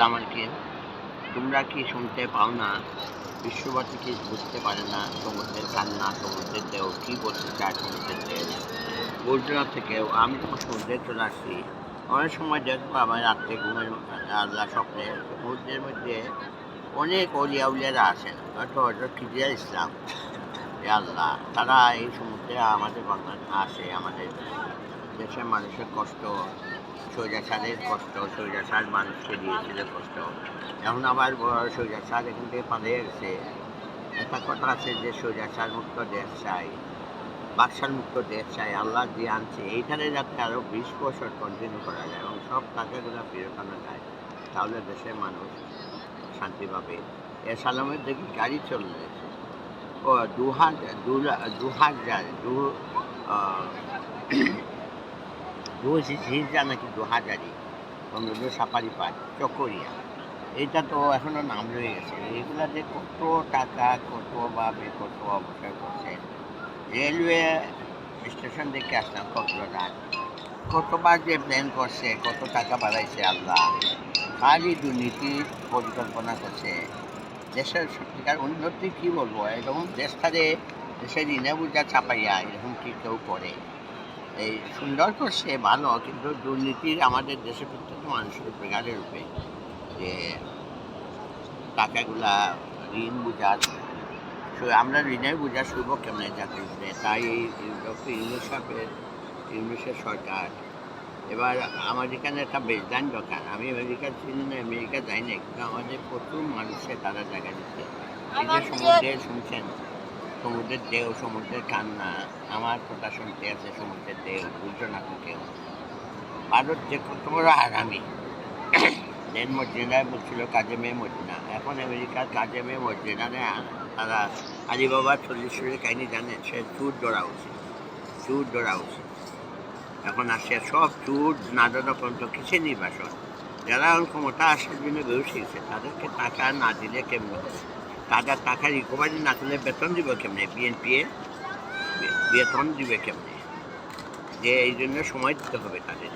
আসসালামু তোমরা কি শুনতে পাও না? বিশ্ববাসী কি বুঝতে পারে না? সমুদ্রের কান্না সমুদ্রের দেহ কি বলতে চায় সমুদ্রের দেহ? গুজরাট থেকেও আমি যখন সমুদ্রে চলে আসছি অনেক সময় দেখব আমার রাত্রে ঘুমের আল্লাহ স্বপ্নে সমুদ্রের মধ্যে অনেক অলিয়া উলিয়ারা আসেন। হয়তো হয়তো খিজিয়া ইসলাম। আল্লাহ, তারা এই সমুদ্রে আমাদের বাংলা আসে, আমাদের দেশের মানুষের কষ্ট সৈরাসারের কষ্ট সৈরাসার মানুষকে দিয়েছিল কষ্ট। এখন আবার সৈরাসার এখান থেকে পালিয়ে গেছে। একটা কথা আছে যে সৈরাসার মুক্ত দেশ চাই বাক্সার মুক্ত দেশ চাই, আল্লাহ দিয়ে আনছে। এইখানে যাতে আরও বিশ বছর কন্টিনিউ করা যায় এবং সব টাকাগুলো ফেরত আনা যায়, তাহলে দেশের মানুষ শান্তি পাবে। এ সালামের দেখি গাড়ি চললে ও দু হাজার দু হাজার দু আহ, দু হিজা নাকি দু হাজারই বঙ্গবন্ধু সাফারি পার্ক চকরিয়া। এইটা তো এখনও নাম রয়ে গেছে। এগুলা যে কত টাকা কত ভাবে কত অবসর করছে। রেলওয়ে স্টেশন দেখে আসলাম কক্সবাজার। কতবার যে প্ল্যান করছে কত টাকা বাড়াইছে আল্লাহ। খালি দুর্নীতির পরিকল্পনা করছে। দেশের সত্যিকার উন্নতি কি বলব? এরকম দেশটারে দেশের বুঝা চাপাইয়া এরকম কি কেউ করে? এই সুন্দর করছে ভালো কিন্তু দুর্নীতির আমাদের দেশে প্রত্যেকটা মানুষের উপরে গাড়ির উপরে। যে টাকাগুলা ঋণ বুঝার সু- আমরা ঋণের বোঝা শুভ কেমন চাকরি উপরে তাই ডক্টর ইউনুস সাহেবের ইউনুসের সরকার। এবার আমার এখানে একটা বেজদান দোকান। আমি আমেরিকা চিনি না আমেরিকা যাই না কিন্তু আমাদের প্রচুর মানুষে তারা জায়গা দিচ্ছে। সমুদ্রে শুনছেন সমুদ্রের ঢেউ, সমুদ্রের কান্না, আমার কথা শুনতে আছে সমুদ্রের ঢেউ বুঝছ না তো কেউ। ভারত যে কত বড় আগামী। দেন মর্জিনায় বলছিল, কাজে মেয়ে মর্জিনা। এখন আমেরিকার কাজে মেয়ে মর্জিনারে তারা আলিবাবা চল্লিশ চল্লিশ কাহিনী জানে, সে চুর ধরা উচিত, চুর ধরা উচিত। এখন আসে, সব চুর নাদনা পর্যন্ত কিসে নির্বাসন? যারা এখন ক্ষমতা আসার জন্য বেরোছে তাদেরকে টাকা না দিলে কেমন হবে? তাদের টাকা রিকভারি না করলে বেতন দিব কেমনে? বিএনপি বেতন দিবে কেমনে? যে এই জন্য সময় দিতে হবে তাদের।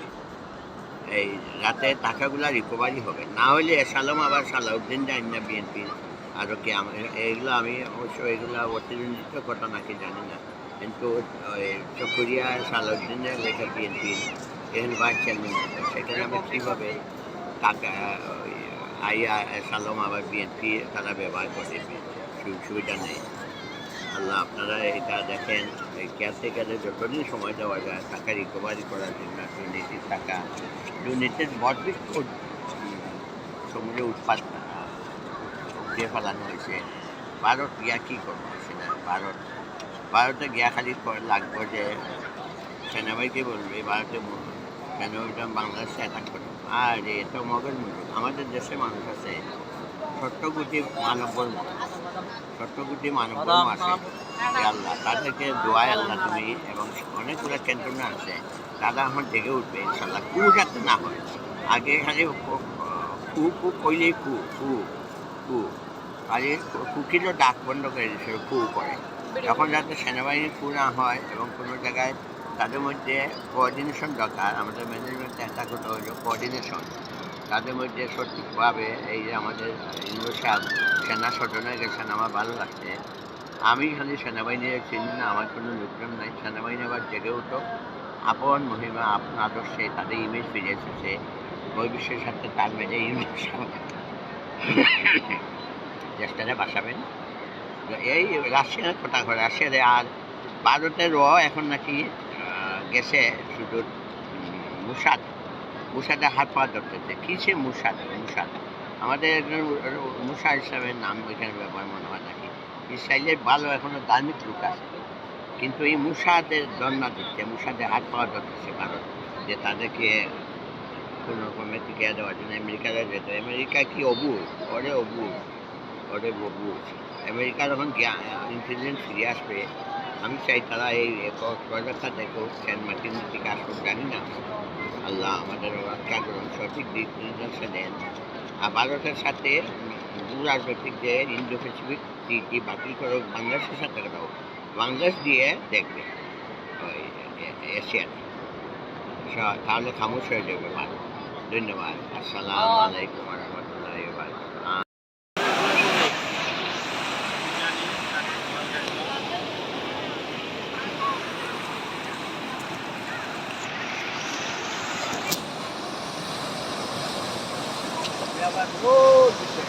এই রাতে টাকাগুলো রিকভারি হবে। না হলে সালাম আবার সালাউদ্দিন যান না বিএনপি আরও কি এইগুলো আমি অবশ্য এগুলো অতিরঞ্জিত কথা নাকি জানি না। কিন্তু চকরিয়া সালাউদ্দিনের লেখা বিএনপি এখানে ভাইস চেয়ারম্যান সেখানে আমি কীভাবে টাকা ওই আইয়া সালাম আবার বিএনপি তারা ব্যবহার করে সুবিধা নেই আল্লাহ আপনারা এটা দেখেন কেয়ারটেকারের যতদিন সময় দেওয়া যায় টাকা রিকভারি করার জন্য দুর্নীতির টাকা দুর্নীতির বর্ধিত সমুদ্রে উৎপাদ দিয়ে ফেলানো হয়েছে ভারত গিয়া কী করব সেটা ভারত ভারতে গিয়া খালি লাগবে যে সেনাবাহিনীকে বলবে ভারতে সেনাবাহিনীটা বাংলাদেশে অ্যাটাক করবে আর এটা মগের মূল্য আমাদের দেশে মানুষ আছে ছোট্ট গুটি মানব বর্ম ছোট্ট গুটি মানব বর্ম আছে আল্লাহ তাদেরকে দোয়ায় আল্লাহ তুমি এবং অনেকগুলো ক্যান্টনমেন্ট আছে। তারা এখন ডেকে উঠবে ইনশাল্লাহ কু যাতে না হয়। আগে খালি ক- কু কু কইলেই কু কু কু। আগে কুকিরও ডাক বন্ধ করে দিয়েছিল কু করে। এখন যাতে সেনাবাহিনীর কু না হয় এবং কোনো জায়গায় তাদের মধ্যে কোঅর্ডিনেশন দরকার। আমাদের ম্যানেজমেন্ট একটা কথা হলো কোঅর্ডিনেশন তাদের মধ্যে সঠিকভাবে এই যে আমাদের ইউনিভার্সাল সেনা সদনে গেছেন, আমার ভালো লাগছে। আমি খালি সেনাবাহিনীর চিনি না, আমার কোনো লোকজন নাই। সেনাবাহিনী আবার জেগে উঠো আপন মহিমা, আপন আদর্শে তাদের ইমেজ ফিরে এসেছে। বৈবিশ্বের সাথে তার মেলে ইমেজ দেশটারে বাঁচাবেন তো এই রাশিয়ার কথা করে রাশিয়ারে আর ভারতের র এখন নাকি গেছে শুধু মুসাদ। মুসাদে হাত পা ধরতেছে কিসে মুসাদ মুসাদ। আমাদের মুসা ইসলামের নাম ওইখানে ব্যবহার মনে হয় নাকি? ইসরায়েলের ভালো এখনও ধার্মিক লোক আছে। কিন্তু এই মুসাদের দন্না দিচ্ছে মুসাদের হাত পাওয়া ধরতেছে ভারত যে তাদেরকে কোনো রকমের টিকে দেওয়ার জন্য আমেরিকাতে যেত আমেরিকা কি অবুজ ওরে অবুজ ওরে অবুজ আমেরিকা যখন ইন্টেলিজেন্স ফিরে আসবে আমি চাই তারা এই কক্সবাজারটা দেখো, সেন্ট মার্টিন থেকে আসুক, জানি না। আল্লাহ আমাদের করুন সঠিক দিক নির্দেশে দেন। আর ভারতের সাথে দূর আন্তর্জাতিক যে ইন্দো প্যাসিফিক ট্রিটি বাতিল করো বাংলাদেশের সাথে দাও বাংলাদেশ দিয়ে দেখবে ওই এশিয়াতে তাহলে খামোশ হয়ে যাবে ভারত। ধন্যবাদ। আসসালামু আলাইকুম রহমতুল্লাহ আবার রোজ দিতে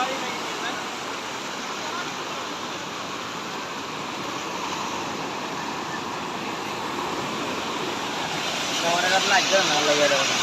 থাকে। ওটা মনে হয় জল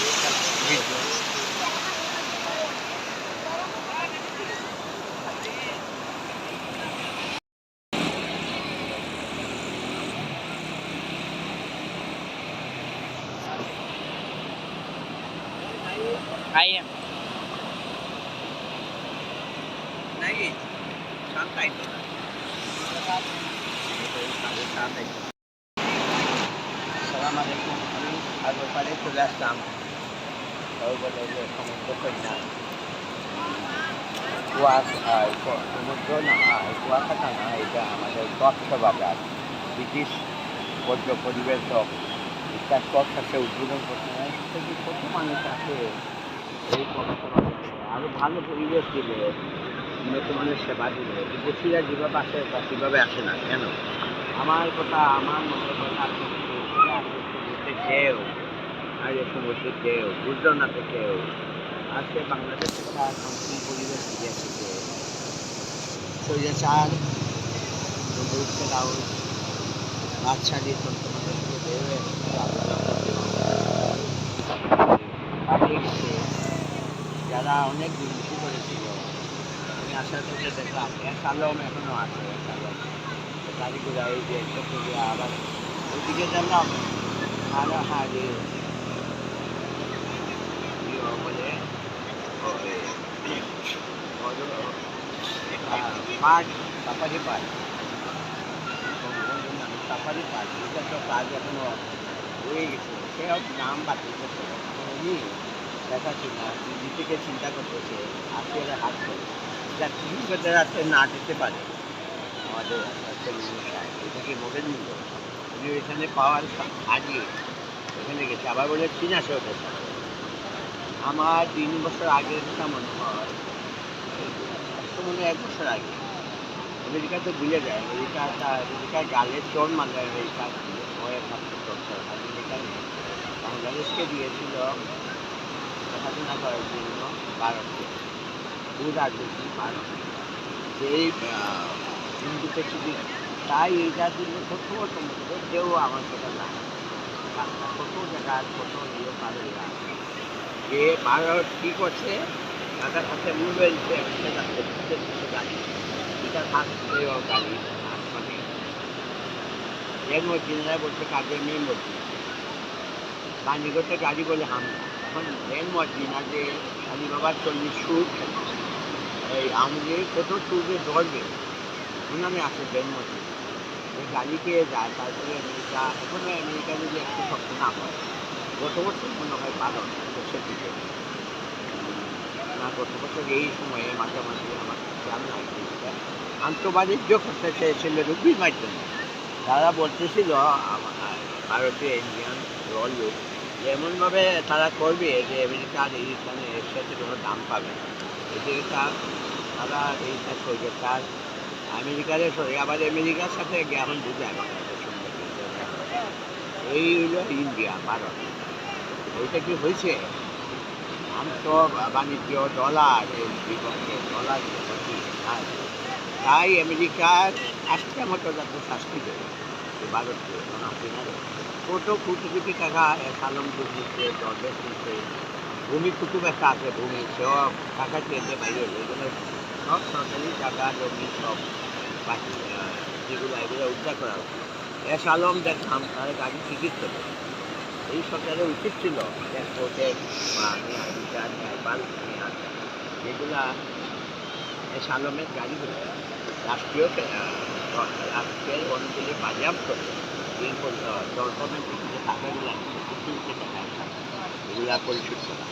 চলে আসলাম সমুদ্র কন্যা আমাদের উদ্বোধন করতে হয় কত মানুষ আছে এই ভালো পরিবেশ দিলে উন্নত মানের সেবা দিলে বিদেশিরা যেভাবে আসে তা সেভাবে আসে না কেন আমার কথা আমার মনের কথা ঢেউ আর এ সমুদ্রে ঢেউ বুঝলো না তো কেউ আজকে বাংলাদেশে তার সম্পূর্ণ পরিবেশ ফিরে এসেছে স্বৈরাচার নবরুদ্ধ রাউল বাদশাহী তন্ত্রমন্ত্র থেকে বের হয়ে পালিয়ে গেছে যারা অনেক দুর্নীতি করেছিল আমি আসার পথে দেখলাম এক আলম এখনও আছে এক আলম গাড়িগুলো এই যে চক্রে আবার ওইদিকে জানলাম আরও হারে বলে park safari park safari park এটা তো কাজ এখনও হয়ে গেছে সে নাম বাতিল করতে উনি দেখাচ্ছি না নিজেকে চিন্তা করতেছে আজকে হাত করে যা কিছু করতে না দিতে পারে আমাদের এটা কি মোটের মূল্য এখানে পাওয়ার আগে ওখানে গেছে। আবার বলে চীনা সে গেছে। আমার তিন বছর আগের কথা মনে হয় মনে এক বছর আগে, আমেরিকা তো ভুলে যায়। আমেরিকা আমেরিকার গালে চোর মারলে আমেরিকা ওয়ের মাত্র চোর আমেরিকার বাংলাদেশকে দিয়েছিল দেখাশোনা করার জন্য ভারতকে। ভূ রাজনীতি, ভারত। সেই হিন্দু পৃথিবীর তাই এইটার জন্য কত সমুদ্র কেউ আমার কথা না কত জায়গার কত ইয়ে পারে এরা। যে ভারত কী করছে, তাদের হাতে মোবাইল গাড়ি এটা গাড়ি মানে এর বলছে কাজের মেয়ে মধ্যে। বাণীগত গাড়ি বলে হামলা এখন এর না যে আলী বাবার চল্লিশ সুর এই আমাদের কত সুরে ধরবে। ওনামে আছে বেন মধ্যে। ওই গাড়ি পেয়ে যায় তারপরে আমেরিকা, এখনও আমেরিকা যদি একটু শক্ত না হয় গত বছর মনে হয় ভালো দেশের দিকে। গত বছর এই সময়ে মাঝামাঝি আমার খেয়াল নাই। আন্তঃবাণিজ্য করতে চেয়েছিল রুবির মাধ্যমে। তারা বলতেছিল আমা- ভারতীয় ইন্ডিয়ান রল লোক এমনভাবে তারা করবে যে আমেরিকার এইখানে এর সাথে কোনো দাম পাবে না। এটা, তারা এইটা করবে তার আমেরিকার আবার আমেরিকার সাথে এখন বুঝায়। এই হলো ইন্ডিয়া, ভারত। ওইটা কি হয়েছে? আন্ত বাণিজ্য, ডলার বিপক্ষে ডলার তাই আমেরিকার আজকে মতো যাতে শাস্তি দেবে ভারতকে কত কোটি কোটি টাকা সালম দুর্নীতি দরবেশ ভূমি কুটুম একটা আছে, ভূমি সব টাকা চেয়ে বাইরে সব সরকারি টাকা জমি সব বাকি যেগুলো এগুলো উদ্ধার করা উচিত এস আলম দেখলাম তার গাড়ি টিকিট দেবে এই সরকারের উচিত ছিল এয়ারপোর্টে বা বিচার নেপাল যেগুলা এস আলমের গাড়িগুলো রাষ্ট্রীয় রাষ্ট্রের অনুকূলে বাজেয়াপ্ত করে এই পরি- আহ, জল কমেন্টের যে টাকাগুলো এগুলা পরিশোধ করা।